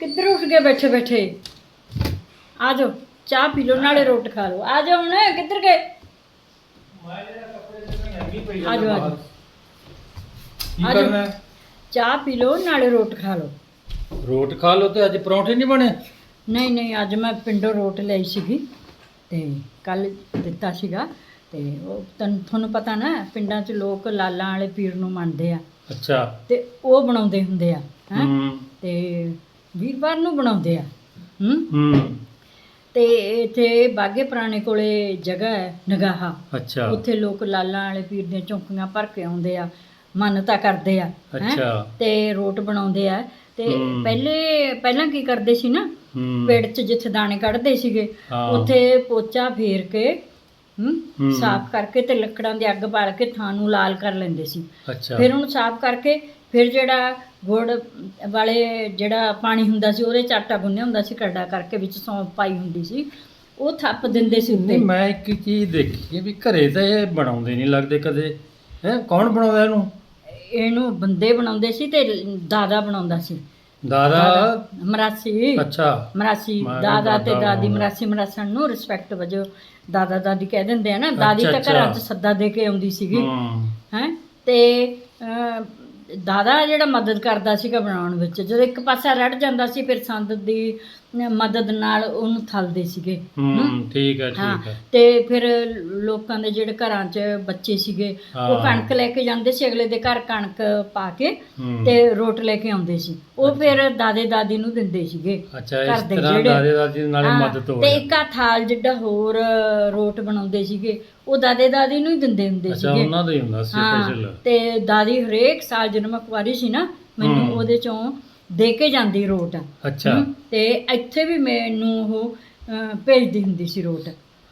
ਕਿੱਧਰ ਉੱਠ ਗਏ ਬੈਠੇ ਬੈਠੇ? ਆ ਜਾਓ ਚਾਹ ਪੀ ਲਓ ਨਾਲੇ ਰੋਟ ਖਾ ਲਓ। ਆ ਜਾਓ ਹੁਣ ਕਿੱਧਰ ਗਏ? ਆ ਜਾਓ ਆ ਜਾਓ। ਕੀ ਆ ਜਾਓ। ਕਰਨਾ? ਹੈ? ਚਾਹ ਪੀ ਲਓ ਨਾਲੇ ਰੋਟ ਖਾ ਲਓ। ਰੋਟ ਖਾ ਲਓ ਤੇ ਅੱਜ ਪਰੌਂਠੇ ਨਹੀਂ ਬਣੇ? ਨਹੀਂ ਨਹੀਂ ਅੱਜ ਮੈਂ ਪਿੰਡੋਂ ਰੋਟ ਲਈ ਸੀਗੀ ਤੇ ਕੱਲ ਦਿੱਤਾ ਸੀਗਾ ਤੇ ਉਹ ਤੁਹਾਨੂੰ ਪਤਾ ਨਾ ਪਿੰਡਾਂ 'ਚ ਲੋਕ ਲਾਲਾਂ ਵਾਲੇ ਪੀਰ ਨੂੰ ਮੰਨਦੇ ਆ। ਅੱਛਾ। ਤੇ ਉਹ ਬਣਾਉਂਦੇ ਹੁੰਦੇ ਆ ਹੈ? ਹੂੰ। ਤੇ ਵੀਰਵਾਰ ਨੂੰ ਬਣਾਉਂਦੇ ਆ। ਹੂੰ? ਹੂੰ। ਤੇ ਇੱਥੇ ਬਾਗੇ ਪੁਰਾਣੇ ਕੋਲੇ ਜਗ੍ਹਾ ਹੈ ਨਗਾਹਾ। ਅੱਛਾ। ਉੱਥੇ ਲੋਕ ਲਾਲਾਂ ਵਾਲੇ ਪੀਰ ਦੀਆਂ ਚੌਂਕੀਆਂ ਭਰ ਕੇ ਆਉਂਦੇ ਆ ਮੰਨਤਾ ਕਰਦੇ ਆ ਹੈਂ? ਅੱਛਾ। ਤੇ ਰੋਟ ਬਣਾਉਂਦੇ ਆ। ਤੇ। ਪਹਿਲੇ ਪਹਿਲਾਂ ਕੀ ਕਰਦੇ ਸੀ ਨਾ? ਪੇੜ 'ਚ ਜਿੱਥੇ ਦਾਣੇ ਕੱਢਦੇ ਸੀਗੇ। ਉੱਥੇ ਪੋਚਾ ਫੇਰ ਕੇ ਹੂੰ। ਸਾਫ਼ ਕਰਕੇ ਤੇ ਲੱਕੜਾਂ ਦੀ ਅੱਗ ਬਾਲ ਕੇ ਥਾਂ ਨੂੰ ਲਾਲ ਕਰ ਲੈਂਦੇ ਸੀ। ਅੱਛਾ। ਫਿਰ ਉਹਨੂੰ ਸਾਫ਼ ਕਰਕੇ ਫਿਰ ਜਿਹੜਾ ਗੁੜ ਵਾਲੇ ਜਿਹੜਾ ਪਾਣੀ ਹੁੰਦਾ ਸੀ ਉਹਦੇ 'ਚ ਆਟਾ ਗੁੰਨਿਆ ਹੁੰਦਾ ਸੀ ਕੱਡਾ ਕਰਕੇ ਵਿੱਚ ਸੌਂਫ ਪਾਈ ਹੁੰਦੀ ਸੀ ਉਹ ਥੱਪ ਦਿੰਦੇ ਸੀ ਉੱਤੇ। ਨਹੀਂ ਮੈਂ ਇੱਕ ਚੀਜ਼ ਦੇਖੀ ਹੈ ਵੀ ਘਰੇ ਤਾਂ ਇਹ ਬਣਾਉਂਦੇ ਨਹੀਂ ਲੱਗਦੇ ਕਦੇ। ਹੈ ਕੌਣ ਬਣਾਉਂਦਾ ਇਹਨੂੰ? ਇਹਨੂੰ ਬੰਦੇ ਬਣਾਉਂਦੇ ਸੀ ਤੇ ਦਾਦਾ ਬਣਾਉਂਦਾ ਸੀ। ਦਾਦਾ? ਮਰਾਸੀ। ਅੱਛਾ। ਮਰਾਸੀ। ਦਾਦਾ ਤੇ ਦਾਦੀ। ਮਰਾਸੀ ਮਰਾਸਣ ਨੂੰ ਰਿਸਪੈਕਟ ਵਜੋਂ ਦਾਦਾ ਦਾਦੀ ਕਹਿ ਦਿੰਦੇ ਆ ਨਾ ਦਾਦੀ ਤਾਂ। ਘਰਾਂ 'ਚ ਸੱਦਾ ਦੇ ਕੇ ਆਉਂਦੀ ਸੀਗੀ। ਹੂੰ। ਤੇ ਦਾਦਾ ਜਿਹੜਾ ਮਦਦ ਕਰਦਾ ਸੀਗਾ ਬਣਾਉਣ ਵਿੱਚ ਜਦੋਂ ਇੱਕ ਪਾਸਾ ਰੜ ਜਾਂਦਾ ਸੀ ਫਿਰ ਸੰਦ ਦੀ ਮਦਦ ਨਾਲ ਉਹਨੂੰ ਥਲਦੇ ਸੀਗੇ ਹੂੰ ਠੀਕ ਹੈ ਠੀਕ ਹੈ ਤੇ ਫਿਰ ਲੋਕਾਂ ਦੇ ਜਿਹੜੇ ਘਰਾਂ 'ਚ ਬੱਚੇ ਸੀਗੇ ਉਹ। ਕਣਕ ਲੈ ਕੇ ਜਾਂਦੇ ਸੀ ਅਗਲੇ ਦੇ ਘਰ ਕਣਕ ਪਾ ਕੇ। ਤੇ ਰੋਟ ਲੈ ਕੇ ਆਉਂਦੇ ਸੀ ਉਹ ਫਿਰ ਦਾਦੇ ਦਾਦੀ ਨੂੰ ਦਿੰਦੇ ਸੀਗੇ ਅੱਛਾ ਇਸ ਤਰ੍ਹਾਂ ਜਿਹੜੇ- ਦਾਦੇ ਦਾਦੀ ਨਾਲੇ ਮਦਦ ਹੋ ਤੇ। ਇੱਕ ਆ ਥਾਲ ਜਿੱਡਾ ਹੋਰ ਰੋਟ ਬਣਾਉਂਦੇ ਸੀਗੇ ਉਹ ਦਾਦੇ ਦਾਦੀ ਨੂੰ ਹੀ ਦਿੰਦੇ ਹੁੰਦੇ ਅੱਛਾ ਸੀਗੇ ਉਹਨਾਂ ਦਾ ਹੀ ਹੁੰਦਾ ਸੀ ਸਪੈਸ਼ਲ ਤੇ ਦਾਦੀ ਹਰੇਕ ਸਾਲ ਜਦੋਂ ਮੈਂ ਕੁਆਰੀ ਸੀ ਨਾ ਮੈਨੂੰ। ਉਹਦੇ ਚੋਂ ਦੇ ਕੇ ਜਾਂਦੀ ਰੋਟ ਅੱਛਾ ਹਮ, ਤੇ ਇੱਥੇ ਵੀ ਮੈਨੂੰ ਉਹ ਅ, ਭੇਜਦੀ ਹੁੰਦੀ ਸੀ ਰੋਟ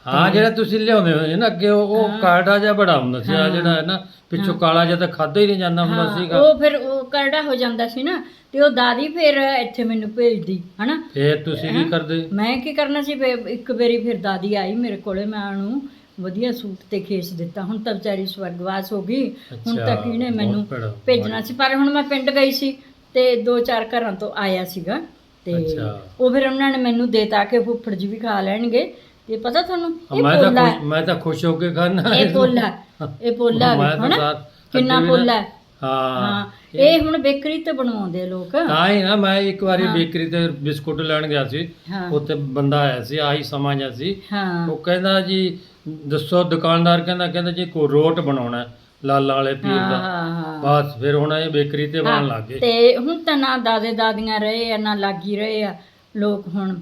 ਹਾਂ ਜਿਹੜਾ ਤੁਸੀਂ ਲਿਆਉਂਦੇ ਹੋ ਨਾ ਅੱਗੇ ਉਹ। ਕਾਰਡਾ ਜਿਹਾ ਬੜਾ ਹੁੰਦਾ ਸੀ ਆ। ਜਿਹੜਾ ਹੈ ਨਾ ਪਿੱਛੋਂ। ਕਾਲਾ ਜਿਹਾ ਤਾਂ ਖਾਦਾ ਹੀ ਨਹੀਂ ਜਾਂਦਾ ਹੁੰਦਾ ਹਾਂ, ਸੀਗਾ ਉਹ ਫਿਰ ਉਹ ਕਰੜਾ ਹੋ ਜਾਂਦਾ ਸੀ ਨਾ ਤੇ ਉਹ ਦਾਦੀ ਫਿਰ ਇੱਥੇ ਮੈਨੂੰ ਭੇਜਦੀ ਹਨਾ ਫੇਰ ਤੁਸੀਂ ਕੀ? ਕਰਦੇ ਮੈਂ ਕੀ ਕਰਨਾ ਸੀ ਫਿਰ ਇੱਕ ਵਾਰੀ ਫਿਰ ਦਾਦੀ ਆਈ ਮੇਰੇ ਕੋਲੇ ਮੈਂ ਉਹਨੂੰ ਵਧੀਆ ਸੂਟ ਤੇ ਖੇਸ ਦਿੱਤਾ ਹੁਣ ਤਾਂ ਵਿਚਾਰੀ ਸਵਰਗਵਾਸ ਹੋ ਗਈ ਹੁਣ ਅੱਛਾ, ਤਾਂ ਕਿਹਨੇ ਬਹੁਤ ਮੈਨੂੰ ਭੈੜਾ। ਭੇਜਣਾ ਸੀ ਪਰ ਹੁਣ ਮੈਂ ਪਿੰਡ ਗਈ ਸੀ ਤੇ ਦੋ ਚਾਰ ਘਰਾਂ ਤੋਂ ਆਇਆ ਸੀਗਾ। ਤੇ ਅੱਛਾ। ਉਹ ਫਿਰ ਉਹਨਾਂ ਨੇ ਮੈਨੂੰ ਦੇਤਾ ਕਿ ਫੁੱਫੜ ਜੀ ਵੀ ਖਾ ਲੈਣਗੇ। ਤੇ ਪਤਾ ਤੁਹਾਨੂੰ ਇਹ ਮੈਂ ਤਾਂ ਪੋਲਾ ਖੁਸ਼ ਮੈਂ ਤਾਂ ਖੁਸ਼ ਹੋ ਕੇ ਖਾਣਾ। ਇਹ ਪੋਲਾ ਇਹ ਪੋਲਾ ਮੈਂ ਤਾਂ ਹਨਾ? ਸਾਥ- ਕਿੰਨਾ ਅੱਗੇ ਵੀ ਨਾ- ਪੋਲਾ ਹਾਂ। ਹਾਂ। ਇਹ ਹੁਣ ਬੇਕਰੀ ਤੇ ਬਣਵਾਉਂਦੇ ਆ ਲੋਕ। ਤਾਂ ਹੀ ਨਾ ਮੈਂ ਇੱਕ ਵਾਰੀ ਹਾਂ। ਬੇਕਰੀ ਤੇ ਬਿਸਕੁਟ ਲੈਣ ਗਿਆ ਸੀ। ਹਾਂ। ਉੱਥੇ ਬੰਦਾ ਆਇਆ ਸੀ ਆਹੀ ਸਮਾਂ ਜਿਹਾ ਸੀ। ਹਾਂ। ਉਹ ਕਹਿੰਦਾ ਜੀ ਦੱਸੋ ਦੁਕਾਨਦਾਰ ਕਹਿੰਦਾ ਕਹਿੰਦਾ ਜੀ ਕੋ ਰੋਟ ਬਣਾਉਣਾ ਹੈ, ਲਾਲਾਂ ਵਾਲੇ ਪੀਰ ਹਾਂ ਦਾ ਹਾਂ ਹਾਂ। ਬਸ ਫਿਰ ਹੁਣ ਇਹ ਬੇਕਰੀ ਤੇ ਬਣਨ ਲੱਗ ਗਏ। ਤੇ ਹੁਣ ਤਾਂ ਨਾ ਦਾਦੇ ਦਾਦੀਆਂ ਰਹੇ ਆ ਨਾ ਲਾਗੀ ਰਹੇ ਆ ਲੋਕ ਹੁਣ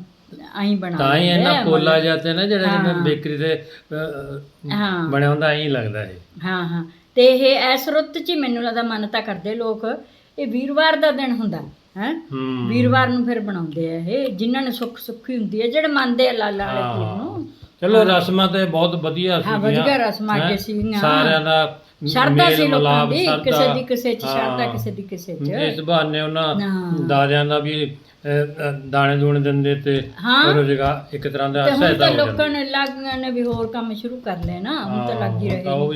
ਆਈ ਬਣਾ ਤਾਂ ਹੀ ਇਹਨਾਂ ਕੋਲਾ ਜਾਂਦੇ ਨਾ ਜਿਹੜਾ ਜਿਵੇਂ ਹਾਂ। ਬੇਕਰੀ ਦੇ ਅਹ, ਹਾਂ। ਬਣਿਆ ਹੁੰਦਾ ਐਂ ਲੱਗਦਾ ਇਹ। ਹਾਂ ਹਾਂ। ਤੇ ਇਹ ਐਸ ਰੁੱਤ 'ਚ ਹੀ ਮੈਨੂੰ ਲੱਗਦਾ ਮੰਨਤਾ ਕਰਦੇ ਲੋਕ। ਇਹ ਵੀਰਵਾਰ ਦਾ ਦਿਨ ਹੁੰਦਾ ਹੈ? ਹੂੰ। ਵੀਰਵਾਰ ਨੂੰ ਫਿਰ ਬਣਾਉਂਦੇ ਆ ਇਹ ਜਿਨ੍ਹਾਂ ਨੇ ਸੁੱਖ ਸੁੱਖੀ ਹੁੰਦੀ ਹੈ ਜਿਹੜੇ ਮੰਨਦੇ ਆ ਲਾਲਾ ਵਾਲੇ ਪੀਰ ਹਾਂ। ਨੂੰ। ਚਲੋ ਰਸਮਾਂ ਤੇ ਬਹੁਤ ਵਧੀਆ ਹਾਂ, ਸੀਗੀਆਂ ਵਧੀਆ ਰਸਮਾਂ ਅੱਗੇ ਹੈਂ? ਸੀਗੀਆਂ। ਸਾਰਿਆਂ ਦਾ ਸ਼ਰਧਾ ਮੇਲ ਸੀ ਲੋਕਾਂ ਦੀ। ਕਿਸੇ ਦੀ ਕਿਸੇ 'ਚ ਸ਼ਰਧਾ। ਕਿਸੇ ਦੀ ਕਿਸੇ 'ਚ ਇਸ ਬਹਾਨੇ ਉਹਨਾਂ। ਦਾਦਿਆਂ ਦਾ ਵੀ ਦਾਣੇ ਦੂਣੇ ਦਿੰਦੇ ਤੇ। ਰੋਜ਼ਗਾਰ ਇੱਕ ਤਰ੍ਹਾਂ ਦਾ ਸਹਾਇਤਾ ਤਾਂ ਹੋ ਲੋਕਾਂ ਜਾਂਦੀ ਨੇ ਲੱਗੀਆਂ ਨੇ ਵੀ ਹੋਰ ਕੰਮ ਸ਼ੁਰੂ ਕਰ ਨਾ ਹੁਣ ਤਾਂ ਲੱਗ ਹੀ ਰਹੇ ਉਹ। ਵੀ